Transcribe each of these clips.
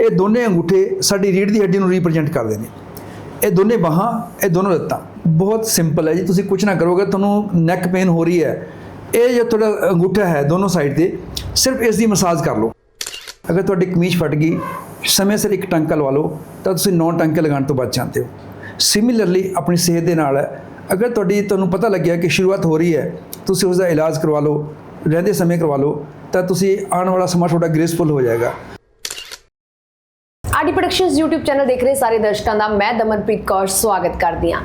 ਇਹ ਦੋਨੇ ਅੰਗੂਠੇ ਸਾਡੀ ਰੀੜ੍ਹ ਦੀ ਹੱਡੀ ਨੂੰ ਰਿਪਰੈਜ਼ੈਂਟ ਕਰਦੇ ਨੇ। ਇਹ ਦੋਨੇ ਬਾਹਾਂ, ਇਹ ਦੋਨੋਂ ਲੱਤਾਂ। ਬਹੁਤ ਸਿੰਪਲ ਹੈ ਜੀ, ਤੁਸੀਂ ਕੁਝ ਨਾ ਕਰੋਗੇ, ਤੁਹਾਨੂੰ ਨੈਕ ਪੇਨ ਹੋ ਰਹੀ ਹੈ। ਇਹ ਜੋ ਤੁਹਾਡਾ ਅੰਗੂਠਾ ਹੈ ਦੋਨੋਂ ਸਾਈਡ ਤੇ, ਸਿਰਫ ਇਸ ਦੀ ਮਸਾਜ ਕਰ ਲਓ। ਅਗਰ ਤੁਹਾਡੀ ਕਮੀਜ਼ ਫਟ ਗਈ, ਸਮੇਂ ਸਿਰ ਇੱਕ ਟਾਂਕਾ ਲਵਾ ਲਓ, ਤਾਂ ਤੁਸੀਂ ਨੌ ਟਾਂਕੇ ਲਗਾਉਣ ਤੋਂ ਬਚ ਜਾਂਦੇ ਹੋ। ਸਿਮਿਲਰਲੀ ਆਪਣੀ ਸਿਹਤ ਦੇ ਨਾਲ ਹੈ। ਅਗਰ ਤੁਹਾਡੀ, ਤੁਹਾਨੂੰ ਪਤਾ ਲੱਗਿਆ ਕਿ ਸ਼ੁਰੂਆਤ ਹੋ ਰਹੀ ਹੈ, ਤੁਸੀਂ ਉਸ ਦਾ ਇਲਾਜ ਕਰਵਾ ਲਓ, ਰਹਿੰਦੇ ਸਮੇਂ ਕਰਵਾ ਲਓ, ਤਾਂ ਤੁਸੀਂ ਆਉਣ ਵਾਲਾ ਸਮਾਂ ਤੁਹਾਡਾ ਗ੍ਰੇਸਫੁਲ ਹੋ ਜਾਏਗਾ। ਆਡੀ ਪ੍ਰੋਡਕਸ਼ਨਸ YouTube ਚੈਨਲ ਦੇਖ ਰਹੇ ਸਾਰੇ ਦਰਸ਼ਕਾਂ ਦਾ ਮੈਂ ਦਮਨਪ੍ਰੀਤ ਕੌਰ ਸਵਾਗਤ ਕਰਦੀ ਹਾਂ।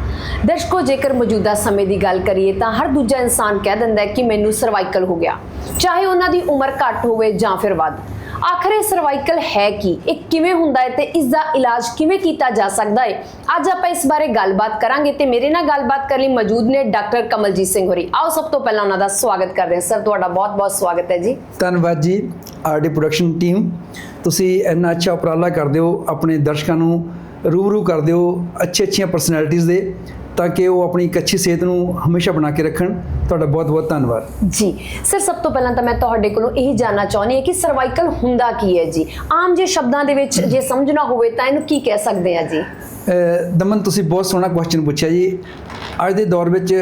ਦਰਸ਼ਕੋ, ਜੇਕਰ ਮੌਜੂਦਾ ਸਮੇਂ ਦੀ ਗੱਲ ਕਰੀਏ ਤਾਂ ਹਰ ਦੂਜਾ ਇਨਸਾਨ ਕਹਿ ਦਿੰਦਾ ਹੈ ਕਿ ਮੈਨੂੰ ਸਰਵਾਈਕਲ ਹੋ ਗਿਆ। ਚਾਹੇ ਉਹਨਾਂ ਦੀ ਉਮਰ ਘੱਟ ਹੋਵੇ ਜਾਂ ਫਿਰ ਵੱਧ। ਆਖਰ ਇਹ ਸਰਵਾਈਕਲ ਹੈ ਕੀ? ਇਹ ਕਿਵੇਂ ਹੁੰਦਾ ਹੈ ਤੇ ਇਸ ਦਾ ਇਲਾਜ ਕਿਵੇਂ ਕੀਤਾ ਜਾ ਸਕਦਾ ਹੈ? ਅੱਜ ਆਪਾਂ ਇਸ ਬਾਰੇ ਗੱਲਬਾਤ ਕਰਾਂਗੇ ਤੇ ਮੇਰੇ ਨਾਲ ਗੱਲਬਾਤ ਕਰਨ ਲਈ ਮੌਜੂਦ ਨੇ ਡਾਕਟਰ ਕਮਲਜੀਤ ਸਿੰਘ ਹੋਰੀ। ਆਓ ਸਭ ਤੋਂ ਪਹਿਲਾਂ ਉਹਨਾਂ ਦਾ ਸਵਾਗਤ ਕਰਦੇ ਹਾਂ। ਸਰ, ਤੁਹਾਡਾ ਬਹੁਤ-ਬਹੁਤ ਸਵਾਗਤ ਹੈ ਜੀ। ਧੰਨਵਾਦ ਜੀ, ਆਰਡੀ ਪ੍ਰੋਡਕਸ਼ਨ ਟੀਮ ਤੁਸੀਂ ਇੰਨਾ ਅੱਛਾ ਉਪਰਾਲਾ ਕਰਦੇ ਹੋ ਆਪਣੇ ਦਰਸ਼ਕਾਂ ਨੂੰ ਰੂਬਰੂ ਕਰਦੇ ਹੋ ਅੱਛੇ ਅੱਛੀਆਂ ਪਰਸਨੈਲਿਟੀਆਂ ਦੇ ਤਾਂ ਕਿ ਉਹ ਆਪਣੀ ਇੱਕ ਅੱਛੀ ਸਿਹਤ ਨੂੰ ਹਮੇਸ਼ਾ ਬਣਾ ਕੇ ਰੱਖਣ। ਤੁਹਾਡਾ ਬਹੁਤ ਬਹੁਤ ਧੰਨਵਾਦ। ਜੀ ਸਰ ਸਭ ਤੋਂ ਪਹਿਲਾਂ ਤਾਂ ਮੈਂ ਤੁਹਾਡੇ ਕੋਲੋਂ ਇਹ ਜਾਨਣਾ ਚਾਹੁੰਦੀ ਹਾਂ ਕਿ ਸਰਵਾਈਕਲ ਹੁੰਦਾ ਕੀ ਹੈ ਜੀ? ਆਮ ਜੇ ਸ਼ਬਦਾਂ ਦੇ ਵਿੱਚ ਜੇ ਸਮਝਣਾ ਹੋਵੇ ਤਾਂ ਇਹਨੂੰ ਕੀ ਕਹਿ ਸਕਦੇ ਆ ਜੀ? ਦਮਨ ਤੁਸੀਂ ਬਹੁਤ ਸੋਹਣਾ ਕੁਐਸਚਨ ਪੁੱਛਿਆ ਜੀ। ਅੱਜ ਦੇ ਦੌਰ ਵਿੱਚ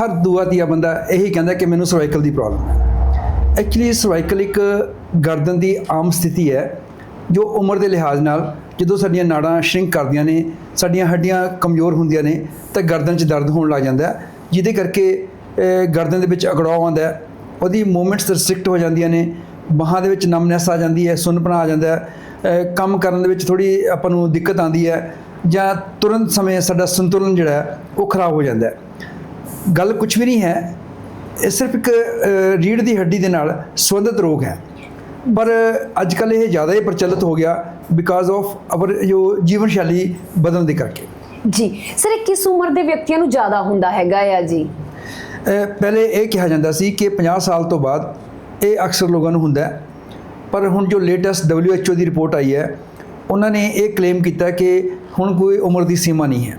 ਹਰ ਦੂਆ ਤੀਆ ਬੰਦਾ ਇਹੀ ਕਹਿੰਦਾ ਕਿ ਮੈਨੂੰ ਸਰਵਾਈਕਲ ਦੀ ਪ੍ਰੋਬਲਮ ਹੈ। ਐਕਚੁਅਲੀ ਸਰਵਾਈਕਲ ਇੱਕ ਗਰਦਨ ਦੀ ਆਮ ਸਥਿਤੀ ਹੈ। ਜੋ ਉਮਰ ਦੇ ਲਿਹਾਜ਼ ਨਾਲ ਜਦੋਂ ਸਾਡੀਆਂ ਨਾੜਾਂ ਸ਼ਰਿੰਕ ਕਰਦੀਆਂ ਨੇ ਸਾਡੀਆਂ ਹੱਡੀਆਂ ਕਮਜ਼ੋਰ ਹੁੰਦੀਆਂ ਨੇ ਤਾਂ ਗਰਦਨ 'ਚ ਦਰਦ ਹੋਣ ਲੱਗ ਜਾਂਦਾ ਜਿਹਦੇ ਕਰਕੇ ਗਰਦਨ ਦੇ ਵਿੱਚ ਅਗੜਾਓ ਆਉਂਦਾ ਉਹਦੀ ਮੂਵਮੈਂਟਸ ਰਿਸਟ੍ਰਿਕਟ ਹੋ ਜਾਂਦੀਆਂ ਨੇ ਬਾਹਾਂ ਦੇ ਵਿੱਚ ਨਮਨੈਸ ਆ ਜਾਂਦੀ ਹੈ ਸੁੰਨਪਣਾ ਆ ਜਾਂਦਾ ਹੈ ਕੰਮ ਕਰਨ ਦੇ ਵਿੱਚ ਥੋੜੀ ਆਪਾਂ ਨੂੰ ਦਿੱਕਤ ਆਉਂਦੀ ਹੈ ਜਾਂ ਤੁਰੰਤ ਸਮੇਂ ਸਾਡਾ ਸੰਤੁਲਨ ਜਿਹੜਾ ਉਹ ਖਰਾਬ ਹੋ ਜਾਂਦਾ ਗੱਲ ਕੁਝ ਵੀ ਨਹੀਂ ਹੈ ਇਹ ਸਿਰਫ ਇੱਕ ਅਹ, ਰੀੜ੍ਹ ਦੀ ਹੱਡੀ ਦੇ ਨਾਲ ਸੰਬੰਧਿਤ ਰੋਗ ਹੈ। ਪਰ ਅੱਜ ਕੱਲ੍ਹ ਇਹ ਜ਼ਿਆਦਾ ਹੀ ਪ੍ਰਚਲਿਤ ਹੋ ਗਿਆ ਬਿਕਾਜ਼ ਆਫ ਅਵਰ ਜੋ ਜੀਵਨ ਸ਼ੈਲੀ ਬਦਲਣ ਦੇ ਕਰਕੇ। ਜੀ ਸਰ ਇਹ ਕਿਸ ਉਮਰ ਦੇ ਵਿਅਕਤੀਆਂ ਨੂੰ ਜ਼ਿਆਦਾ ਹੁੰਦਾ ਹੈਗਾ ਆ ਜੀ? ਪਹਿਲੇ ਇਹ ਕਿਹਾ ਜਾਂਦਾ ਸੀ ਕਿ 50 ਸਾਲ ਤੋਂ ਬਾਅਦ ਇਹ ਅਕਸਰ ਲੋਕਾਂ ਨੂੰ ਹੁੰਦਾ ਹੈ। ਪਰ ਹੁਣ ਜੋ ਲੇਟੈਸਟ WHO ਦੀ ਰਿਪੋਰਟ ਆਈ ਹੈ ਉਹਨਾਂ ਨੇ ਇਹ ਕਲੇਮ ਕੀਤਾ ਕਿ ਹੁਣ ਕੋਈ ਉਮਰ ਦੀ ਸੀਮਾ ਨਹੀਂ ਹੈ।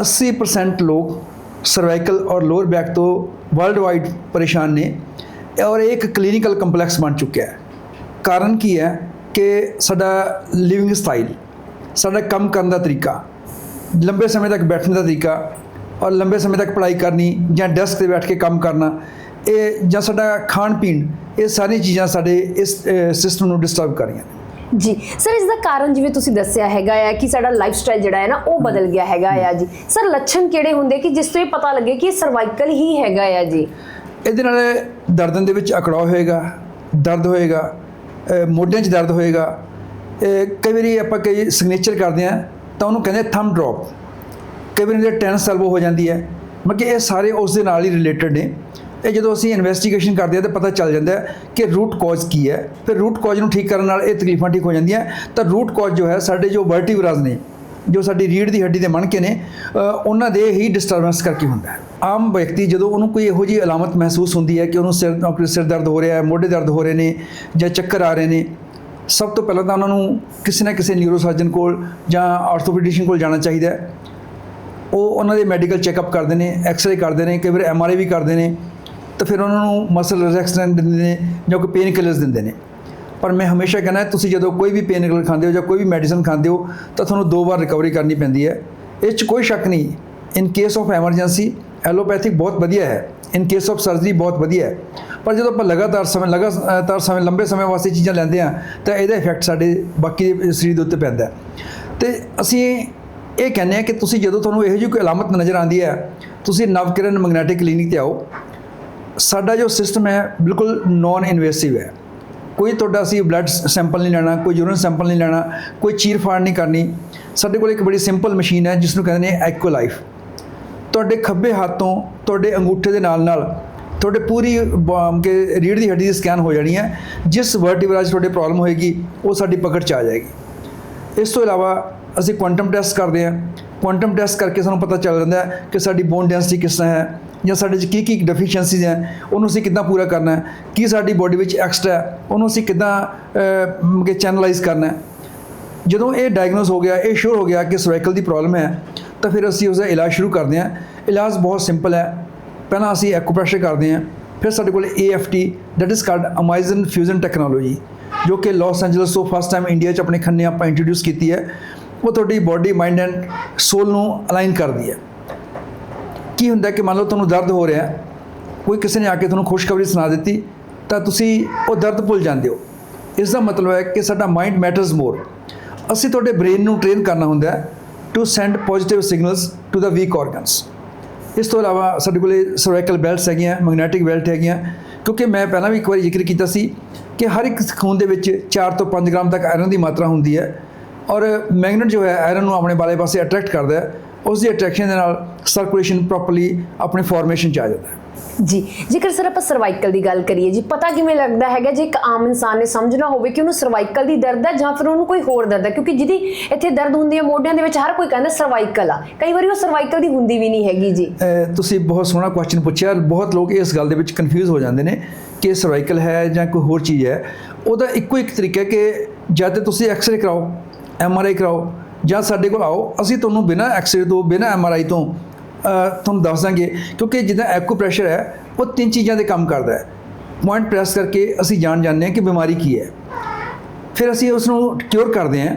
80% ਲੋਕ ਸਰਵਾਈਕਲ ਔਰ ਲੋਅਰ ਬੈਕ ਤੋਂ ਵਰਲਡ ਵਾਈਡ ਪਰੇਸ਼ਾਨ ਨੇ। ਔਰ ਇਹ ਇੱਕ ਕਲੀਨਿਕਲ ਕੰਪਲੈਕਸ ਬਣ ਚੁੱਕਿਆ ਹੈ। ਕਾਰਨ ਕੀ ਹੈ ਕਿ ਸਾਡਾ ਲਿਵਿੰਗ ਸਟਾਈਲ ਸਾਡਾ ਕੰਮ ਕਰਨ ਦਾ ਤਰੀਕਾ, ਲੰਬੇ ਸਮੇਂ ਤੱਕ ਬੈਠਣ ਦਾ ਤਰੀਕਾ ਔਰ ਲੰਬੇ ਸਮੇਂ ਤੱਕ ਪੜ੍ਹਾਈ ਕਰਨੀ ਜਾਂ ਡੈਸਕ ਤੇ ਬੈਠ ਕੇ ਕੰਮ ਕਰਨਾ, ਇਹ ਜਾਂ ਸਾਡਾ ਖਾਣ ਪੀਣ, ਇਹ ਸਾਰੀਆਂ ਚੀਜ਼ਾਂ ਸਾਡੇ ਇਸ ਸਿਸਟਮ ਨੂੰ ਡਿਸਟਰਬ ਕਰ ਰਹੀਆਂ ਨੇ। ਜੀ, ਸਰ ਇਸ ਦਾ ਕਾਰਨ ਜਿਵੇਂ ਤੁਸੀਂ ਦੱਸਿਆ ਹੈਗਾ ਆ ਕਿ ਸਾਡਾ ਲਾਈਫ ਸਟਾਈਲ ਜਿਹੜਾ ਹੈ ਨਾ ਉਹ ਬਦਲ ਗਿਆ ਹੈਗਾ ਆ ਜੀ। ਸਰ ਲੱਛਣ ਕਿਹੜੇ ਹੁੰਦੇ ਕਿ ਜਿਸ ਤੋਂ ਇਹ ਪਤਾ ਲੱਗੇ ਕਿ ਸਰਵਾਈਕਲ ਹੀ ਹੈਗਾ ਆ ਜੀ? ਇਹਦੇ ਨਾਲ ਦਰਦਨ ਦੇ ਵਿੱਚ ਅਕੜਾਅ ਹੋਏਗਾ, ਦਰਦ ਹੋਏਗਾ ਮੋਢਿਆਂ 'ਚ ਦਰਦ ਹੋਏਗਾ। ਕਈ ਵਾਰੀ ਆਪਾਂ ਕਈ ਸਿਗਨੇਚਰ ਕਰਦੇ ਆ ਤਾਂ ਉਹਨੂੰ ਕਹਿੰਦੇ ਥੰਬ ਡ੍ਰੌਪ ਕਈ ਵਾਰੀ ਇਹਦੇ ਟੈਨਸ ਐਲਬੋ ਹੋ ਜਾਂਦੀ ਹੈ। ਮਤਲਬ ਕਿ ਇਹ ਸਾਰੇ ਉਸ ਦੇ ਨਾਲ ਹੀ ਰਿਲੇਟਡ ਨੇ। ਇਹ ਜਦੋਂ ਅਸੀਂ ਇਨਵੈਸਟੀਗੇਸ਼ਨ ਕਰਦੇ ਆ ਤਾਂ ਪਤਾ ਚੱਲ ਜਾਂਦਾ ਹੈ ਕਿ ਰੂਟ ਕਾਜ਼ ਕੀ ਹੈ। ਫਿਰ ਰੂਟ ਕਾਜ਼ ਨੂੰ ਠੀਕ ਕਰਨ ਨਾਲ ਇਹ ਤਕਲੀਫਾਂ ਠੀਕ ਹੋ ਜਾਂਦੀਆਂ। ਤਾਂ ਰੂਟ ਕਾਜ਼ ਜੋ ਹੈ ਸਾਡੇ ਜੋ ਵਰਟੀਬਰਾਸ ਨੇ ਜੋ ਸਾਡੀ ਰੀੜ੍ਹ ਦੀ ਹੱਡੀ ਦੇ ਮਣਕੇ ਨੇ ਉਹਨਾਂ ਦੇ ਹੀ ਡਿਸਟਰਬੈਂਸ ਕਰਕੇ ਹੁੰਦਾ ਹੈ। ਆਮ ਵਿਅਕਤੀ ਜਦੋਂ ਉਹਨੂੰ ਕੋਈ ਇਹੋ ਜਿਹੀ ਅਲਾਮਤ ਮਹਿਸੂਸ ਹੁੰਦੀ ਹੈ ਕਿ ਉਹਨੂੰ ਸਿਰ, ਆਪਣੇ ਸਿਰ ਦਰਦ ਹੋ ਰਿਹਾ ਹੈ, ਮੋਢੇ ਦਰਦ ਹੋ ਰਹੇ ਨੇ ਜਾਂ ਚੱਕਰ ਆ ਰਹੇ ਨੇ, ਸਭ ਤੋਂ ਪਹਿਲਾਂ ਤਾਂ ਉਹਨਾਂ ਨੂੰ ਕਿਸੇ ਨਾ ਕਿਸੇ ਨਿਊਰੋਸਰਜਨ ਕੋਲ ਜਾਂ ਆਰਥੋਪੈਡਿਸ਼ਨ ਕੋਲ ਜਾਣਾ ਚਾਹੀਦਾ ਹੈ। ਉਹ ਉਹਨਾਂ ਦੇ ਮੈਡੀਕਲ ਚੈੱਕਅਪ ਕਰਦੇ ਨੇ ਐਕਸ-ਰੇ ਕਰਦੇ ਨੇ, ਕਈ ਵਾਰ ਐਮ-ਆਰ-ਆਈ ਵੀ ਕਰਦੇ ਨੇ, ਤਾਂ ਫਿਰ ਉਹਨਾਂ ਨੂੰ ਮਸਲ ਰਿਲੈਕਸੈਂਟ ਦਿੰਦੇ ਨੇ ਜਾਂ ਕੋਈ ਪੇਨ ਕਿਲਰਸ ਦਿੰਦੇ ਨੇ। ਪਰ ਮੈਂ ਹਮੇਸ਼ਾ ਕਹਿੰਦਾ, ਤੁਸੀਂ ਜਦੋਂ ਕੋਈ ਵੀ ਪੇਨ ਕਿਲਰ ਖਾਂਦੇ ਹੋ ਜਾਂ ਕੋਈ ਵੀ ਮੈਡੀਸਨ ਖਾਂਦੇ ਹੋ, ਤਾਂ ਤੁਹਾਨੂੰ ਦੋ ਵਾਰ ਰਿਕਵਰੀ ਕਰਨੀ ਪੈਂਦੀ ਹੈ। ਇਹ 'ਚ ਕੋਈ ਸ਼ੱਕ ਨਹੀਂ। In case of emergency allopathic ਬਹੁਤ ਵਧੀਆ ਹੈ। ਇਨ ਕੇਸ ਆਫ ਸਰਜਰੀ ਬਹੁਤ ਵਧੀਆ ਹੈ। ਪਰ ਜਦੋਂ ਆਪਾਂ ਲਗਾਤਾਰ ਸਮੇਂ ਲਗਾਤਾਰ ਸਮੇਂ, ਲੰਬੇ ਸਮੇਂ ਵਾਸਤੇ ਚੀਜ਼ਾਂ ਲੈਂਦੇ ਆ ਤਾਂ ਇਹਦਾ ਇਫੈਕਟ ਸਾਡੇ ਬਾਕੀ ਦੇ ਸਰੀਰ ਦੇ ਉੱਤੇ ਪੈਂਦਾ ਹੈ। ਤੇ ਅਸੀਂ ਇਹ ਕਹਿੰਦੇ ਆ ਕਿ ਤੁਸੀਂ ਜਦੋਂ ਤੁਹਾਨੂੰ ਇਹੋ ਜਿਹੀ ਕੋਈ ਅਲਾਮਤ ਨਜ਼ਰ ਆਉਂਦੀ ਹੈ, ਤੁਸੀਂ ਨਵਕਿਰਨ ਮੈਗਨੈਟਿਕ ਕਲੀਨਿਕ ਤੇ ਆਓ। ਸਾਡਾ ਜੋ ਸਿਸਟਮ ਹੈ, ਬਿਲਕੁਲ ਨਾਨ ਇਨਵੇਸਿਵ ਹੈ। ਕੋਈ ਤੁਹਾਡਾ ਅਸੀਂ ਬਲੱਡ ਸੈਂਪਲ ਨਹੀਂ ਲੈਣਾ, ਕੋਈ ਯੂਰਿਨ ਸੈਂਪਲ ਨਹੀਂ ਲੈਣਾ, ਕੋਈ ਚੀਰ ਫਾੜ ਨਹੀਂ ਕਰਨੀ। ਸਾਡੇ ਕੋਲ ਇੱਕ ਬੜੀ ਸਿੰਪਲ ਮਸ਼ੀਨ ਹੈ ਜਿਸ ਨੂੰ ਕਹਿੰਦੇ ਨੇ ਐਕੋ ਲਾਈਫ ਤੁਹਾਡੇ ਖੱਬੇ ਹੱਥ ਤੋਂ ਤੁਹਾਡੇ ਅੰਗੂਠੇ ਦੇ ਨਾਲ ਨਾਲ, ਤੁਹਾਡੇ ਪੂਰੀ ਬ- ਕਿ ਰੀੜ੍ਹ ਦੀ ਹੱਡੀ ਦੀ ਸਕੈਨ ਹੋ ਜਾਣੀ ਹੈ। ਜਿਸ ਵਰਟੀਬਰਾ 'ਚ ਤੁਹਾਡੇ ਪ੍ਰੋਬਲਮ ਹੋਏਗੀ, ਉਹ ਸਾਡੀ ਪਕੜ 'ਚ ਆ ਜਾਏਗੀ। ਇਸ ਤੋਂ ਇਲਾਵਾ ਅਸੀਂ ਕੁਆਂਟਮ ਟੈਸਟ ਕਰਦੇ ਹਾਂ। ਕੁਆਂਟਮ ਟੈਸਟ ਕਰਕੇ ਸਾਨੂੰ ਪਤਾ ਚੱਲ ਜਾਂਦਾ ਹੈ ਕਿ ਸਾਡੀ ਬੋਨ ਡੈਂਸਿਟੀ ਕਿਸ ਤਰ੍ਹਾਂ ਹੈ ਜਾਂ ਸਾਡੇ 'ਚ ਕੀ ਕੀ ਡੈਫੀਸ਼ੀਐਂਸੀਜ਼ ਹੈ, ਉਹਨੂੰ ਅਸੀਂ ਕਿੱਦਾਂ ਪੂਰਾ ਕਰਨਾ ਹੈ, ਕੀ ਸਾਡੀ ਬੋਡੀ ਵਿੱਚ ਐਕਸਟਰਾ ਹੈ, ਉਹਨੂੰ ਅਸੀਂ ਕਿੱਦਾਂ ਕਿ ਚੈਨਲਾਈਜ਼ ਕਰਨਾ ਹੈ। ਜਦੋਂ ਇਹ ਡਾਇਗਨੋਸ ਹੋ ਗਿਆ, ਇਹ ਸ਼ੋਰ ਹੋ ਗਿਆ ਕਿ ਸਰਵਾਈਕਲ ਦੀ ਪ੍ਰੋਬਲਮ ਹੈ, ਤਾਂ ਫਿਰ ਅਸੀਂ ਉਸ ਦਾ ਇਲਾਜ ਸ਼ੁਰੂ ਕਰਦੇ ਹਾਂ। ਇਲਾਜ ਬਹੁਤ ਸਿੰਪਲ ਹੈ। ਪਹਿਲਾਂ ਅਸੀਂ ਐਕੂਪ੍ਰੈਸ਼ਰ ਕਰਦੇ ਹਾਂ, ਫਿਰ ਸਾਡੇ ਕੋਲ AFT that is called amazing fusion technology ਜੋ ਕਿ ਲਾਸ ਐਂਜਲਸ ਤੋਂ ਫਸਟ ਟਾਈਮ ਇੰਡੀਆ 'ਚ ਆਪਣੇ ਖੰਨੇ ਆਪਾਂ ਇੰਟਰੋਡਿਊਸ ਕੀਤੀ ਹੈ। ਉਹ ਤੁਹਾਡੀ ਬਾਡੀ ਮਾਈਂਡ ਐਂਡ ਸੋਲ ਨੂੰ ਅਲਾਈਨ ਕਰਦੀ ਹੈ। ਕੀ ਹੁੰਦਾ ਕਿ ਮੰਨ ਲਓ ਤੁਹਾਨੂੰ ਦਰਦ ਹੋ ਰਿਹਾ ਕੋਈ ਕਿਸੇ ਨੇ ਆ ਕੇ ਤੁਹਾਨੂੰ ਖੁਸ਼ਖਬਰੀ ਸੁਣਾ ਦਿੱਤੀ, ਤਾਂ ਤੁਸੀਂ ਉਹ ਦਰਦ ਭੁੱਲ ਜਾਂਦੇ ਹੋ। ਇਸ ਦਾ ਮਤਲਬ ਹੈ ਕਿ ਸਾਡਾ ਮਾਈਂਡ ਮੈਟਰਸ ਮੋਰ ਅਸੀਂ ਤੁਹਾਡੇ ਬ੍ਰੇਨ ਨੂੰ ਟ੍ਰੇਨ ਕਰਨਾ ਹੁੰਦਾ ਹੈ to send positive signals to the weak organs ਇਸ ਤੋਂ ਇਲਾਵਾ ਸਾਡੇ ਕੋਲੇ ਸਰਵਾਈਕਲ ਬੈਲਟਸ ਹੈਗੀਆਂ ਮੈਗਨੈਟਿਕ ਬੈਲਟ ਹੈਗੀਆਂ, ਕਿਉਂਕਿ ਮੈਂ ਪਹਿਲਾਂ ਵੀ ਇੱਕ ਵਾਰੀ ਜ਼ਿਕਰ ਕੀਤਾ ਸੀ ਕਿ ਹਰ ਇੱਕ ਖੂਨ ਦੇ ਵਿੱਚ 4 ਤੋਂ 5 ਗ੍ਰਾਮ ਤੱਕ ਆਇਰਨ ਦੀ ਮਾਤਰਾ ਹੁੰਦੀ ਹੈ। ਔਰ ਮੈਗਨੇਟ ਜੋ ਹੈ ਆਇਰਨ ਨੂੰ ਆਪਣੇ ਵਾਲੇ ਪਾਸੇ ਅਟਰੈਕਟ ਕਰਦਾ ਹੈ। ਉਸ ਦੀ ਅਟਰੈਕਸ਼ਨ ਦੇ ਨਾਲ ਸਰਕੂਲੇਸ਼ਨ ਪ੍ਰੋਪਰਲੀ ਆਪਣੇ ਫਾਰਮੇਸ਼ਨ ਚ ਆ ਜਾਂਦਾ ਹੈ। ਜੀ ਜੇਕਰ ਸਰ ਆਪਾਂ ਸਰਵਾਈਕਲ ਦੀ ਗੱਲ ਕਰੀਏ ਜੀ ਪਤਾ ਕਿਵੇਂ ਲੱਗਦਾ ਹੈਗਾ ਜੇ ਇੱਕ ਆਮ ਇਨਸਾਨ ਨੇ ਸਮਝਣਾ ਹੋਵੇ ਕਿ ਉਹਨੂੰ ਸਰਵਾਈਕਲ ਦੀ ਦਰਦ ਹੈ ਜਾਂ ਫਿਰ ਉਹਨੂੰ ਕੋਈ ਹੋਰ ਦਰਦ ਹੈ? ਕਿਉਂਕਿ ਜਿਹਦੀ ਇੱਥੇ ਦਰਦ ਹੁੰਦੀ ਹੈ ਮੋਢਿਆਂ ਦੇ ਵਿੱਚ ਹਰ ਕੋਈ ਕਹਿੰਦਾ ਸਰਵਾਈਕਲ ਆ। ਕਈ ਵਾਰੀ ਉਹ ਸਰਵਾਈਕਲ ਦੀ ਹੁੰਦੀ ਵੀ ਨਹੀਂ ਹੈਗੀ ਜੀ। ਤੁਸੀਂ ਬਹੁਤ ਸੋਹਣਾ ਕੁਐਸਚਨ ਪੁੱਛਿਆ ਬਹੁਤ ਲੋਕ ਇਸ ਗੱਲ ਦੇ ਵਿੱਚ ਕਨਫਿਊਜ਼ ਹੋ ਜਾਂਦੇ ਨੇ ਕਿ ਸਰਵਾਈਕਲ ਹੈ ਜਾਂ ਕੋਈ ਹੋਰ ਚੀਜ਼ ਹੈ। ਉਹਦਾ ਇੱਕੋ ਇੱਕ ਤਰੀਕਾ ਹੈ ਕਿ ਜਦ ਤੁਸੀਂ ਐਕਸ-ਰੇ ਕਰਾਓ ਐਮ-ਆਰ-ਆਈ ਕਰਾਓ ਜਾਂ ਸਾਡੇ ਕੋਲ ਆਓ, ਅਸੀਂ ਤੁਹਾਨੂੰ ਬਿਨਾਂ ਐਕਸਰੇ ਤੋਂ, ਬਿਨਾਂ ਐਮ-ਆਰ-ਆਈ ਤੋਂ ਤੁਹਾਨੂੰ ਦੱਸ ਦਾਂਗੇ, ਕਿਉਂਕਿ ਜਿੱਦਾਂ ਐਕੂਪ੍ਰੈਸ਼ਰ ਹੈ, ਉਹ ਤਿੰਨ ਚੀਜ਼ਾਂ ਦੇ ਕੰਮ ਕਰਦਾ ਹੈ। ਪੁਆਇੰਟ ਪ੍ਰੈਸ ਕਰਕੇ ਅਸੀਂ ਜਾਣ ਜਾਂਦੇ ਹਾਂ ਕਿ ਬਿਮਾਰੀ ਕੀ ਹੈ। ਫਿਰ ਅਸੀਂ ਉਸ ਨੂੰ ਕਿਉਰ ਕਰਦੇ ਹਾਂ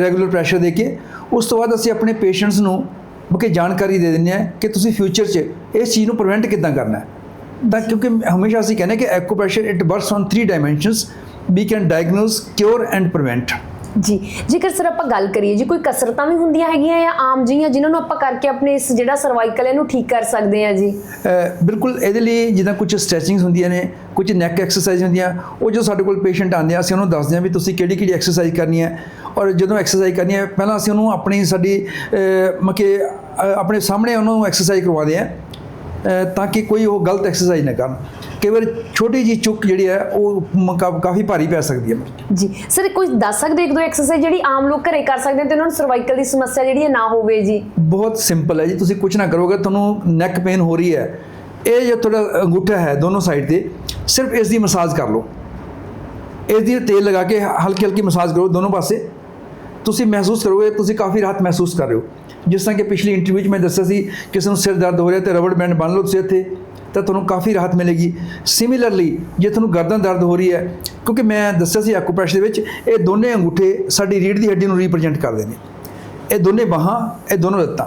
ਰੈਗੂਲਰ ਪ੍ਰੈਸ਼ਰ ਦੇ ਕੇ। ਉਸ ਤੋਂ ਬਾਅਦ ਅਸੀਂ ਆਪਣੇ ਪੇਸ਼ੈਂਟਸ ਨੂੰ ਕਿ ਜਾਣਕਾਰੀ ਦੇ ਦਿੰਦੇ ਹਾਂ ਕਿ ਤੁਸੀਂ ਫਿਊਚਰ 'ਚ ਇਸ ਚੀਜ਼ ਨੂੰ ਪ੍ਰੀਵੈਂਟ ਕਿੱਦਾਂ ਕਰਨਾ ਹੈ। ਤਾਂ ਕਿਉਂਕਿ ਹਮੇਸ਼ਾ ਅਸੀਂ ਕਹਿੰਦੇ ਕਿ acupressure it works on 3 dimensions we can diagnose cure and prevent ਜੀ, ਜੇਕਰ ਸਰ ਆਪਾਂ ਗੱਲ ਕਰੀਏ, ਜੀ ਕੋਈ ਕਸਰਤਾਂ ਵੀ ਹੁੰਦੀਆਂ ਹੈਗੀਆਂ ਜਾਂ ਆਮ ਜਿਹੀਆਂ ਜਿਨ੍ਹਾਂ ਨੂੰ ਆਪਾਂ ਕਰਕੇ ਆਪਣੇ ਇਸ ਜਿਹੜਾ ਸਰਵਾਈਕਲ ਇਹਨੂੰ ਠੀਕ ਕਰ ਸਕਦੇ ਹਾਂ ਜੀ? ਬਿਲਕੁਲ ਇਹਦੇ ਲਈ ਜਿੱਦਾਂ ਕੁਝ ਸਟ੍ਰੈਚਿੰਗਸ ਹੁੰਦੀਆਂ ਨੇ ਕੁਝ ਨੈਕ ਐਕਸਰਸਾਈਜ਼ ਹੁੰਦੀਆਂ, ਉਹ ਜੋ ਸਾਡੇ ਕੋਲ ਪੇਸ਼ੈਂਟ ਆਉਂਦੇ ਆ, ਅਸੀਂ ਉਹਨੂੰ ਦੱਸਦੇ ਹਾਂ ਵੀ ਤੁਸੀਂ ਕਿਹੜੀ ਕਿਹੜੀ ਐਕਸਰਸਾਈਜ਼ ਕਰਨੀ ਹੈ। ਔਰ ਜਦੋਂ ਐਕਸਰਸਾਈਜ਼ ਕਰਨੀ ਹੈ, ਪਹਿਲਾਂ ਅਸੀਂ ਉਹਨੂੰ ਆਪਣੀ ਸਾਡੀ ਮਕੇ ਆਪਣੇ ਸਾਹਮਣੇ ਉਹਨੂੰ ਐਕਸਰਸਾਈਜ਼ ਕਰਵਾਉਂਦੇ ਆ ਤਾਂ ਕਿ ਕੋਈ ਉਹ ਗਲਤ ਐਕਸਰਸਾਈਜ਼ ਨਾ ਕਰਨ। ਕਈ ਵਾਰ ਛੋਟੀ ਜੀ ਚੁੱਕ ਜਿਹੜੀ ਹੈ ਉਹ ਕਾਫੀ ਭਾਰੀ ਪੈ ਸਕਦੀ ਹੈ। ਜੀ। ਸਰ ਕੋਈ ਦੱਸ ਸਕਦੇ ਇੱਕ ਦੋ ਐਕਸਰਸਾਈਜ਼ ਜਿਹੜੀ ਆਮ ਲੋਕ ਘਰੇ ਕਰ ਸਕਦੇ ਨੇ ਤੇ ਉਹਨਾਂ ਨੂੰ ਸਰਵਾਈਕਲ ਦੀ ਸਮੱਸਿਆ ਜਿਹੜੀ ਹੈ ਨਾ ਹੋਵੇ ਜੀ? ਬਹੁਤ ਸਿੰਪਲ ਹੈ ਜੀ ਤੁਸੀਂ ਕੁਝ ਨਾ ਕਰੋਗੇ ਤੁਹਾਨੂੰ ਨੈਕ ਪੇਨ ਹੋ ਰਹੀ ਹੈ। ਇਹ ਜੋ ਤੁਹਾਡਾ ਅੰਗੂਠਾ ਹੈ ਦੋਨੋਂ ਸਾਈਡ ਤੇ ਸਿਰਫ ਇਸ ਦੀ ਮਸਾਜ ਕਰ ਲਓ। ਇਸ ਦੀ ਤੇਲ ਲਗਾ ਕੇ ਹਲਕੀ ਹਲਕੀ ਮਸਾਜ ਕਰੋ ਦੋਨੋਂ ਪਾਸੇ। ਤੁਸੀਂ ਮਹਿਸੂਸ ਕਰੋਗੇ ਤੁਸੀਂ ਕਾਫੀ ਰਾਹਤ ਮਹਿਸੂਸ ਕਰ ਰਹੇ ਹੋ। ਜਿਸ ਤਰ੍ਹਾਂ ਕਿ ਪਿਛਲੀ ਇੰਟਰਵਿਊ 'ਚ ਮੈਂ ਦੱਸਿਆ ਸੀ ਕਿਸੇ ਨੂੰ ਸਿਰ ਦਰਦ ਹੋ ਰਿਹਾ ਤੇ ਰਬੜ ਬੈਂਡ ਬੰਨ ਲਓ ਤੁਸੀਂ ਇੱਥੇ। ਤਾਂ ਤੁਹਾਨੂੰ ਕਾਫੀ ਰਾਹਤ ਮਿਲੇਗੀ। ਸਿਮਿਲਰਲੀ ਜੇ ਤੁਹਾਨੂੰ ਗਰਦਨ ਦਰਦ ਹੋ ਰਹੀ ਹੈ, ਕਿਉਂਕਿ ਮੈਂ ਦੱਸਿਆ ਸੀ ਐਕੂਪ੍ਰੈਸ਼ਰ ਦੇ ਵਿੱਚ, ਇਹ ਦੋਨੇ ਅੰਗੂਠੇ ਸਾਡੀ ਰੀੜ੍ਹ ਦੀ ਹੱਡੀ ਨੂੰ ਰਿਪਰੈਜ਼ੈਂਟ ਕਰਦੇ ਨੇ। ਇਹ ਦੋਨੇ ਬਾਹਾਂ, ਇਹ ਦੋਨੋਂ ਲੱਤਾਂ।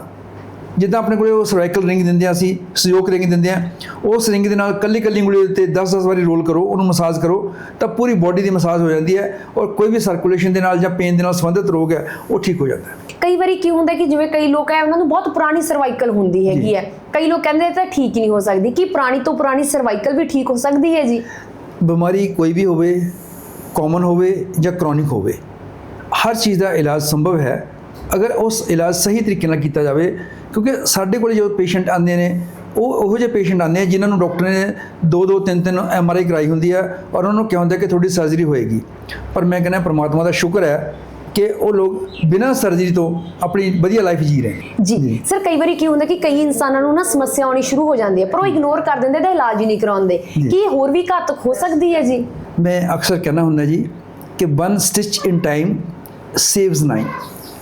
ਜਿੱਦਾਂ ਆਪਣੇ ਕੋਲੇ ਉਹ ਸਰਵਾਈਕਲ ਰਿੰਗ ਦਿੰਦੇ ਆ ਅਸੀਂ ਸਯੋਕ ਰਿੰਗ ਦਿੰਦੇ ਆ ਉਸ ਰਿੰਗ ਦੇ ਨਾਲ ਕੱਲੀ ਕੱਲੀ ਉਂਗਲੀ ਉੱਤੇ 10-10 ਵਾਰੀ ਰੋਲ ਕਰੋ ਉਹਨੂੰ ਮਸਾਜ ਕਰੋ ਤਾਂ ਪੂਰੀ ਬਾਡੀ ਦੀ ਮਸਾਜ ਹੋ ਜਾਂਦੀ ਹੈ ਔਰ ਕੋਈ ਵੀ ਸਰਕੂਲੇਸ਼ਨ ਦੇ ਨਾਲ ਜਾਂ ਪੇਨ ਦੇ ਨਾਲ ਸੰਬੰਧਿਤ ਰੋਗ ਹੈ ਉਹ ਠੀਕ ਹੋ ਜਾਂਦਾ ਹੈ। ਕਈ ਵਾਰੀ ਕੀ ਹੁੰਦਾ ਕਿ ਜਿਵੇਂ ਕਈ ਲੋਕ ਹੈ ਉਹਨਾਂ ਨੂੰ ਬਹੁਤ ਪੁਰਾਣੀ ਸਰਵਾਈਕਲ ਹੁੰਦੀ ਹੈਗੀ ਹੈ। ਕਈ ਲੋਕ ਕਹਿੰਦੇ ਤਾਂ ਠੀਕ ਹੀ ਨਹੀਂ ਹੋ ਸਕਦੀ। ਕੀ ਪੁਰਾਣੀ ਤੋਂ ਪੁਰਾਣੀ ਸਰਵਾਈਕਲ ਵੀ ਠੀਕ ਹੋ ਸਕਦੀ ਹੈ ਜੀ? ਬਿਮਾਰੀ ਕੋਈ ਵੀ ਹੋਵੇ ਕਾਮਨ ਹੋਵੇ ਜਾਂ ਕ੍ਰੋਨਿਕ ਹੋਵੇ ਹਰ ਚੀਜ਼ ਦਾ ਇਲਾਜ ਸੰਭਵ ਹੈ। ਅਗਰ ਉਸ ਇਲਾਜ ਸਹੀ ਤਰੀਕੇ ਨਾਲ ਕੀਤਾ ਜਾਵੇ ਕਿਉਂਕਿ ਸਾਡੇ ਕੋਲ ਜੋ ਪੇਸ਼ੈਂਟ ਆਉਂਦੇ ਨੇ ਉਹ ਉਹੋ ਜਿਹੇ ਪੇਸ਼ੈਂਟ ਆਉਂਦੇ ਆ ਜਿਨ੍ਹਾਂ ਨੂੰ ਡਾਕਟਰ ਨੇ ਦੋ ਦੋ ਤਿੰਨ ਤਿੰਨ ਐਮ ਆਰ ਆਈ ਕਰਾਈ ਹੁੰਦੀ ਹੈ ਔਰ ਉਹਨਾਂ ਨੂੰ ਕਿਹਾ ਹੁੰਦਾ ਕਿ ਤੁਹਾਡੀ ਸਰਜਰੀ ਹੋਏਗੀ। ਪਰ ਮੈਂ ਕਹਿੰਦਾ ਪ੍ਰਮਾਤਮਾ ਦਾ ਸ਼ੁਕਰ ਹੈ ਕਿ ਉਹ ਲੋਕ ਬਿਨਾਂ ਸਰਜਰੀ ਤੋਂ ਆਪਣੀ ਵਧੀਆ ਲਾਈਫ ਜੀ ਰਹੇ ਜੀ ਸਰ ਕਈ ਵਾਰੀ ਕੀ ਹੁੰਦਾ ਕਿ ਕਈ ਇਨਸਾਨਾਂ ਨੂੰ ਨਾ ਸਮੱਸਿਆ ਆਉਣੀ ਸ਼ੁਰੂ ਹੋ ਜਾਂਦੀ ਹੈ ਪਰ ਉਹ ਇਗਨੋਰ ਕਰ ਦਿੰਦੇ ਤਾਂ ਇਲਾਜ ਹੀ ਨਹੀਂ ਕਰਾਉਂਦੇ। ਕੀ ਇਹ ਹੋਰ ਵੀ ਘਾਤਕ ਹੋ ਸਕਦੀ ਹੈ ਜੀ? ਮੈਂ ਅਕਸਰ ਕਹਿਣਾ ਹੁੰਦਾ ਜੀ ਕਿ one stitch in time saves nine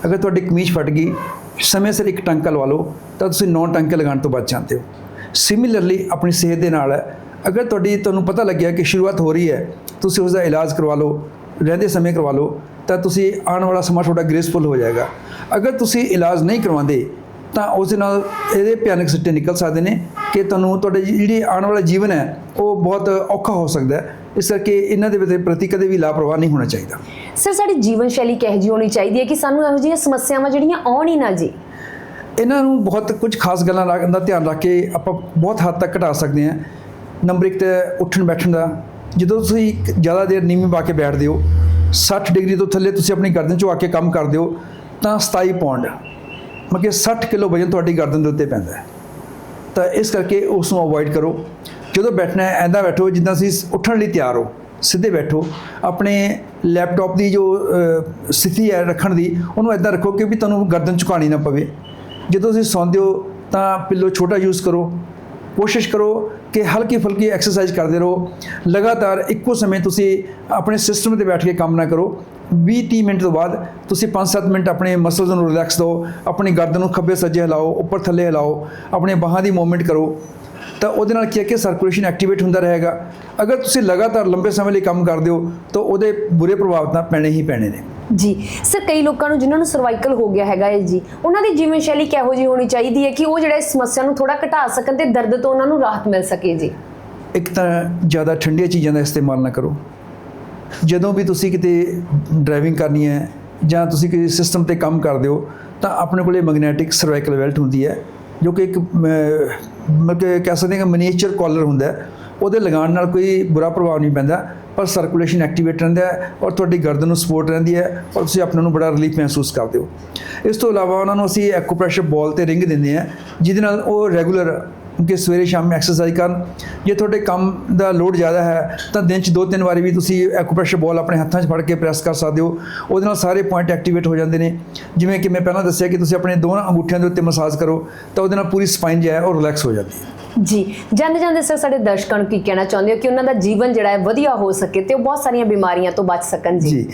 ਅਗਰ ਤੁਹਾਡੀ ਕਮੀਜ਼ ਫਟ ਗਈ ਸਮੇਂ ਸਿਰ ਇੱਕ ਟਾਂਕਾ ਲਵਾ ਲਓ, ਤਾਂ ਤੁਸੀਂ ਨੌ ਟਾਂਕੇ ਲਗਾਉਣ ਤੋਂ ਬਚ ਜਾਂਦੇ ਹੋ। ਸਿਮਿਲਰਲੀ ਆਪਣੀ ਸਿਹਤ ਦੇ ਨਾਲ ਹੈ। ਅਗਰ ਤੁਹਾਡੀ ਤੁਹਾਨੂੰ ਪਤਾ ਲੱਗਿਆ ਕਿ ਸ਼ੁਰੂਆਤ ਹੋ ਰਹੀ ਹੈ, ਤੁਸੀਂ ਉਸ ਦਾ ਇਲਾਜ ਕਰਵਾ ਲਓ, ਰਹਿੰਦੇ ਸਮੇਂ ਕਰਵਾ ਲਓ, ਤਾਂ ਤੁਸੀਂ ਆਉਣ ਵਾਲਾ ਸਮਾਂ ਤੁਹਾਡਾ ਗ੍ਰੇਸਫੁਲ ਹੋ ਜਾਏਗਾ। ਅਗਰ ਤੁਸੀਂ ਇਲਾਜ ਨਹੀਂ ਕਰਵਾਉਂਦੇ, ਤਾਂ ਉਸ ਦੇ ਨਾਲ ਇਹਦੇ ਭਿਆਨਕ ਸਿੱਟੇ ਨਿਕਲ ਸਕਦੇ ਨੇ ਕਿ ਤੁਹਾਨੂੰ ਤੁਹਾਡੇ ਜਿਹੜੀ ਆਉਣ ਵਾਲਾ ਜੀਵਨ ਹੈ, ਉਹ ਬਹੁਤ ਔਖਾ ਹੋ ਸਕਦਾ ਹੈ। ਇਸ ਕਰਕੇ ਇਹਨਾਂ ਦੇ ਵਿੱਚ ਪ੍ਰਤੀ ਕਦੇ ਵੀ ਲਾਪਰਵਾਹ ਨਹੀਂ ਹੋਣਾ ਚਾਹੀਦਾ। ਸਰ ਸਾਡੀ ਜੀਵਨ ਸ਼ੈਲੀ ਕਿਹੋ ਜਿਹੀ ਹੋਣੀ ਚਾਹੀਦੀ ਹੈ ਕਿ ਸਾਨੂੰ ਇਹੋ ਜਿਹੀਆਂ ਸਮੱਸਿਆਵਾਂ ਜਿਹੜੀਆਂ ਆਉਣ ਹੀ ਨਾ ਜੀ? ਇਹਨਾਂ ਨੂੰ ਬਹੁਤ ਕੁਝ ਖਾਸ ਗੱਲਾਂ ਦਾ ਧਿਆਨ ਰੱਖ ਕੇ ਆਪਾਂ ਬਹੁਤ ਹੱਦ ਤੱਕ ਘਟਾ ਸਕਦੇ ਹਾਂ। ਨੰਬਰ ਇੱਕ ਤੇ ਉੱਠਣ ਬੈਠਣ ਦਾ। ਜਦੋਂ ਤੁਸੀਂ ਜ਼ਿਆਦਾ ਦੇਰ ਨੀਵੀਂ ਪਾ ਕੇ ਬੈਠਦੇ ਹੋ 60 ਡਿਗਰੀ ਤੋਂ ਥੱਲੇ ਤੁਸੀਂ ਆਪਣੀ ਗਰਦਨ 'ਚੋਂ ਆ ਕੇ ਕੰਮ ਕਰਦੇ ਹੋ ਤਾਂ 27 ਪੌਂਡ ਮਤਲਬ ਕਿ 60 ਕਿਲੋ ਵਜਨ ਤੁਹਾਡੀ ਗਰਦਨ ਦੇ ਉੱਤੇ ਪੈਂਦਾ ਹੈ। ਤਾਂ ਇਸ ਕਰਕੇ ਉਸ ਨੂੰ ਅਵੋਇਡ ਕਰੋ। ਜਦੋਂ ਬੈਠਣਾ ਹੈ, ਐਂਦਾ ਬੈਠੋ, ਜਿੱਦਾਂ ਤੁਸੀਂ ਉੱਠਣ ਲਈ ਤਿਆਰ ਹੋ, ਸਿੱਧੇ ਬੈਠੋ, ਆਪਣੇ ਲੈਪਟਾਪ ਦੀ ਜੋ ਸਥਿਤੀ ਹੈ ਰੱਖਣ ਦੀ, ਉਹਨੂੰ ਐਦਾਂ ਰੱਖੋ ਕਿ ਵੀ ਤੁਹਾਨੂੰ ਗਰਦਨ ਝੁਕਾਣੀ ਨਾ ਪਵੇ। ਜਦੋਂ ਤੁਸੀਂ ਸੌਂਦੇ ਹੋ, ਤਾਂ ਪਿੱਲੋ ਛੋਟਾ ਯੂਜ਼ ਕਰੋ। ਕੋਸ਼ਿਸ਼ ਕਰੋ ਕਿ ਹਲਕੀ ਫੁਲਕੀ ਐਕਸਰਸਾਈਜ਼ ਕਰਦੇ ਰਹੋ। ਲਗਾਤਾਰ ਇੱਕੋ ਸਮੇਂ ਤੁਸੀਂ ਆਪਣੇ ਸਿਸਟਮ ਤੇ ਬੈਠ ਕੇ ਕੰਮ ਨਾ ਕਰੋ। 20-30 ਮਿੰਟ ਤੋਂ ਬਾਅਦ ਤੁਸੀਂ 5-7 ਮਿੰਟ ਆਪਣੇ ਮਸਲਸ ਨੂੰ ਰਿਲੈਕਸ ਦਿਓ ਆਪਣੀ ਗਰਦਨ ਨੂੰ ਖੱਬੇ ਸੱਜੇ ਹਿਲਾਓ ਉੱਪਰ ਥੱਲੇ ਹਿਲਾਓ ਆਪਣੇ ਬਾਹਾਂ ਦੀ ਮੂਵਮੈਂਟ ਕਰੋ। ਤਾਂ ਉਹਦੇ ਨਾਲ ਕੀ ਹੈ ਕਿ ਸਰਕੂਲੇਸ਼ਨ ਐਕਟੀਵੇਟ ਹੁੰਦਾ ਰਹੇਗਾ। ਅਗਰ ਤੁਸੀਂ ਲਗਾਤਾਰ ਲੰਬੇ ਸਮੇਂ ਲਈ ਕੰਮ ਕਰਦੇ ਹੋ ਤਾਂ ਉਹਦੇ ਬੁਰੇ ਪ੍ਰਭਾਵ ਤਾਂ ਪੈਣੇ ਹੀ ਪੈਣੇ ਨੇ। ਜੀ ਸਰ ਕਈ ਲੋਕਾਂ ਨੂੰ ਜਿਨ੍ਹਾਂ ਨੂੰ ਸਰਵਾਈਕਲ ਹੋ ਗਿਆ ਹੈਗਾ ਹੈ ਜੀ ਉਹਨਾਂ ਦੀ ਜੀਵਨ ਸ਼ੈਲੀ ਕਿਹੋ ਜਿਹੀ ਹੋਣੀ ਚਾਹੀਦੀ ਹੈ ਕਿ ਉਹ ਜਿਹੜਾ ਇਸ ਸਮੱਸਿਆ ਨੂੰ ਥੋੜਾ ਘਟਾ ਸਕਣ ਤੇ ਦਰਦ ਤੋਂ ਉਹਨਾਂ ਨੂੰ ਰਾਹਤ ਮਿਲ ਸਕੇ ਜੀ? ਇੱਕ ਤਾਂ ਜ਼ਿਆਦਾ ਠੰਡੀਆਂ ਚੀਜ਼ਾਂ ਦਾ ਇਸਤੇਮਾਲ ਨਾ ਕਰੋ। ਜਦੋਂ ਵੀ ਤੁਸੀਂ ਕਿਤੇ ਡਰਾਈਵਿੰਗ ਕਰਨੀ ਹੈ ਜਾਂ ਤੁਸੀਂ ਕਿਸੇ ਸਿਸਟਮ ਤੇ ਕੰਮ ਕਰਦੇ ਹੋ, ਤਾਂ ਆਪਣੇ ਕੋਲੇ ਮੈਗਨੈਟਿਕ ਸਰਵਾਈਕਲ ਬੈਲਟ ਹੁੰਦੀ ਹੈ, ਜੋ ਕਿ ਇੱਕ ਮਤਲਬ ਕਿ ਕਹਿ ਸਕਦੇ ਹਾਂ ਕਿ ਮਨੀਏਚਰ ਕਾਲਰ ਹੁੰਦਾ ਉਹਦੇ ਲਗਾਉਣ ਨਾਲ ਕੋਈ ਬੁਰਾ ਪ੍ਰਭਾਵ ਨਹੀਂ ਪੈਂਦਾ, ਪਰ ਸਰਕੂਲੇਸ਼ਨ ਐਕਟੀਵੇਟ ਰਹਿੰਦਾ ਹੈ ਔਰ ਤੁਹਾਡੀ ਗਰਦਨ ਨੂੰ ਸਪੋਰਟ ਰਹਿੰਦੀ ਹੈ ਔਰ ਤੁਸੀਂ ਆਪਣੇ ਨੂੰ ਬੜਾ ਰਿਲੀਫ ਮਹਿਸੂਸ ਕਰਦੇ ਹੋ। ਇਸ ਤੋਂ ਇਲਾਵਾ ਉਹਨਾਂ ਨੂੰ ਅਸੀਂ ਐਕੂਪ੍ਰੈਸ਼ਰ ਬਾਲ ਤੇ ਰਿੰਗ ਦਿੰਦੇ ਹਾਂ, ਜਿਹਦੇ ਨਾਲ ਉਹ ਰੈਗੂਲਰ ਕਿ ਸਵੇਰੇ ਸ਼ਾਮ ਐਕਸਰਸਾਈਜ਼ ਕਰਨ ਜੇ ਤੁਹਾਡੇ ਕੰਮ ਦਾ ਲੋਡ ਜ਼ਿਆਦਾ ਹੈ ਤਾਂ ਦਿਨ 'ਚ ਦੋ ਤਿੰਨ ਵਾਰੀ ਵੀ ਤੁਸੀਂ ਐਕੂਪ੍ਰੈਸ਼ਰ ਬਾਲ ਆਪਣੇ ਹੱਥਾਂ 'ਚ ਫੜ ਕੇ ਪ੍ਰੈਸ ਕਰ ਸਕਦੇ ਹੋ। ਉਹਦੇ ਨਾਲ ਸਾਰੇ ਪੁਆਇੰਟ ਐਕਟੀਵੇਟ ਹੋ ਜਾਂਦੇ ਨੇ। ਜਿਵੇਂ ਕਿ ਮੈਂ ਪਹਿਲਾਂ ਦੱਸਿਆ ਕਿ ਤੁਸੀਂ ਆਪਣੇ ਦੋਨਾਂ ਅੰਗੂਠਿਆਂ ਦੇ ਉੱਤੇ ਮਸਾਜ ਕਰੋ ਤਾਂ ਉਹਦੇ ਨਾਲ ਪੂਰੀ ਸਪਾਈਨ ਜੋ ਹੈ ਉਹ ਰਿਲੈਕਸ ਹੋ ਜਾਂਦੀ ਹੈ। ਜੀ ਜਾਂਦੇ ਜਾਂਦੇ ਸਰ ਸਾਡੇ ਦਰਸ਼ਕਾਂ ਨੂੰ ਕੀ ਕਹਿਣਾ ਚਾਹੁੰਦੇ ਹੋ ਕਿ ਉਹਨਾਂ ਦਾ ਜੀਵਨ ਜਿਹੜਾ ਹੈ ਵਧੀਆ ਹੋ ਸਕੇ ਤੇ ਉਹ ਬਹੁਤ ਸਾਰੀਆਂ ਬਿਮਾਰੀਆਂ ਤੋਂ ਬਚ ਸਕਣ ਜੀ? ਜੀ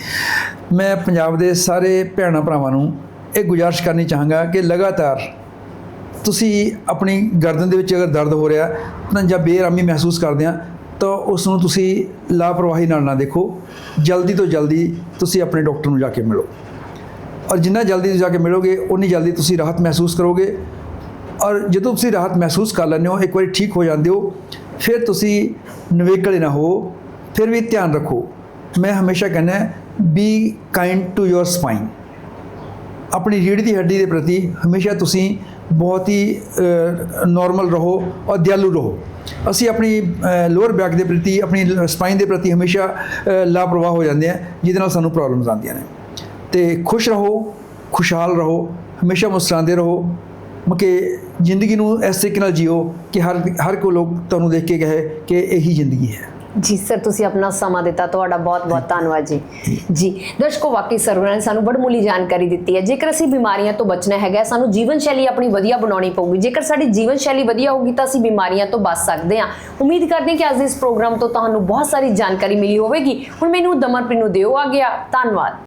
ਮੈਂ ਪੰਜਾਬ ਦੇ ਸਾਰੇ ਭੈਣਾਂ ਭਰਾਵਾਂ ਨੂੰ ਇਹ ਗੁਜ਼ਾਰਿਸ਼ ਕਰਨੀ ਚਾਹਾਂਗਾ ਕਿ ਲਗਾਤਾਰ ਤੁਸੀਂ ਆਪਣੀ ਗਰਦਨ ਦੇ ਵਿੱਚ ਅਗਰ ਦਰਦ ਹੋ ਰਿਹਾ ਤਾਂ ਜਾਂ ਬੇਆਰਾਮੀ ਮਹਿਸੂਸ ਕਰਦੇ ਆ, ਤਾਂ ਉਸ ਨੂੰ ਤੁਸੀਂ ਲਾਪਰਵਾਹੀ ਨਾਲ ਨਾ ਦੇਖੋ। ਜਲਦੀ ਤੋਂ ਜਲਦੀ ਤੁਸੀਂ ਆਪਣੇ ਡਾਕਟਰ ਨੂੰ ਜਾ ਕੇ ਮਿਲੋ। ਔਰ ਜਿੰਨਾ ਜਲਦੀ ਤੁਸੀਂ ਜਾ ਕੇ ਮਿਲੋਗੇ ਉਨੀ ਜਲਦੀ ਤੁਸੀਂ ਰਾਹਤ ਮਹਿਸੂਸ ਕਰੋਗੇ। ਔਰ ਜਦੋਂ ਤੁਸੀਂ ਰਾਹਤ ਮਹਿਸੂਸ ਕਰ ਲੈਂਦੇ ਹੋ, ਇੱਕ ਵਾਰੀ ਠੀਕ ਹੋ ਜਾਂਦੇ ਹੋ, ਫਿਰ ਤੁਸੀਂ ਨਿਵੇਕਲੇ ਨਾ ਹੋ, ਫਿਰ ਵੀ ਧਿਆਨ ਰੱਖੋ। ਮੈਂ ਹਮੇਸ਼ਾ ਕਹਿੰਦਾ be kind to your spine ਆਪਣੀ ਰੀੜ੍ਹ ਦੀ ਹੱਡੀ ਦੇ ਪ੍ਰਤੀ ਹਮੇਸ਼ਾ ਤੁਸੀਂ ਬਹੁਤ ਹੀ ਨਾਰਮਲ ਰਹੋ ਔਰ ਦਿਆਲੂ ਰਹੋ। ਅਸੀਂ ਆਪਣੀ ਲੋਅਰ ਬੈਕ ਦੇ ਪ੍ਰਤੀ, ਆਪਣੀ ਸਪਾਈਨ ਦੇ ਪ੍ਰਤੀ ਹਮੇਸ਼ਾ ਲਾਪਰਵਾਹ ਹੋ ਜਾਂਦੇ ਆ ਜਿਹਦੇ ਨਾਲ ਸਾਨੂੰ ਪ੍ਰੋਬਲਮਸ ਆਉਂਦੀਆਂ ਨੇ। ਤੇ ਖੁਸ਼ ਰਹੋ, ਖੁਸ਼ਹਾਲ ਰਹੋ, ਹਮੇਸ਼ਾ ਮੁਸਕਰਾਉਂਦੇ ਰਹੋ ਕਿ ਜ਼ਿੰਦਗੀ ਨੂੰ ਇਸ ਤਰੀਕੇ ਨਾਲ ਜੀਓ ਕਿ ਹਰ ਹਰ ਕੋਈ ਲੋਕ ਤੁਹਾਨੂੰ ਦੇਖ ਕੇ ਕਹੇ ਕਿ ਇਹੀ ਜ਼ਿੰਦਗੀ ਹੈ। ਜੀ ਸਰ, ਤੁਸੀਂ ਆਪਣਾ ਸਮਾਂ ਦਿੱਤਾ, ਤੁਹਾਡਾ ਬਹੁਤ ਬਹੁਤ ਧੰਨਵਾਦ ਜੀ। ਜੀ, ਦਰਸ਼ਕੋ, ਵਾਕਈ ਸਰਵਰਾਂ ਨੇ ਸਾਨੂੰ ਬੜਮੁੱਲੀ ਜਾਣਕਾਰੀ ਦਿੱਤੀ ਹੈ। ਜੇਕਰ ਅਸੀਂ ਬਿਮਾਰੀਆਂ ਤੋਂ ਬਚਣਾ ਹੈਗਾ, ਸਾਨੂੰ ਜੀਵਨ ਸ਼ੈਲੀ ਆਪਣੀ ਵਧੀਆ ਬਣਾਉਣੀ ਪਊਗੀ। ਜੇਕਰ ਸਾਡੀ ਜੀਵਨ ਸ਼ੈਲੀ ਵਧੀਆ ਹੋਊਗੀ, ਤਾਂ ਅਸੀਂ ਬਿਮਾਰੀਆਂ ਤੋਂ ਬਚ ਸਕਦੇ ਹਾਂ। ਉਮੀਦ ਕਰਦੇ ਹਾਂ ਕਿ ਅੱਜ ਦੇ ਇਸ ਪ੍ਰੋਗਰਾਮ ਤੋਂ ਤੁਹਾਨੂੰ ਬਹੁਤ ਸਾਰੀ ਜਾਣਕਾਰੀ ਮਿਲੀ ਹੋਵੇਗੀ। ਹੁਣ ਮੈਨੂੰ ਦਮਨਪ੍ਰੀਤ ਨੂੰ ਦਿਓ ਆ। ਗਿਆ ਧੰਨਵਾਦ।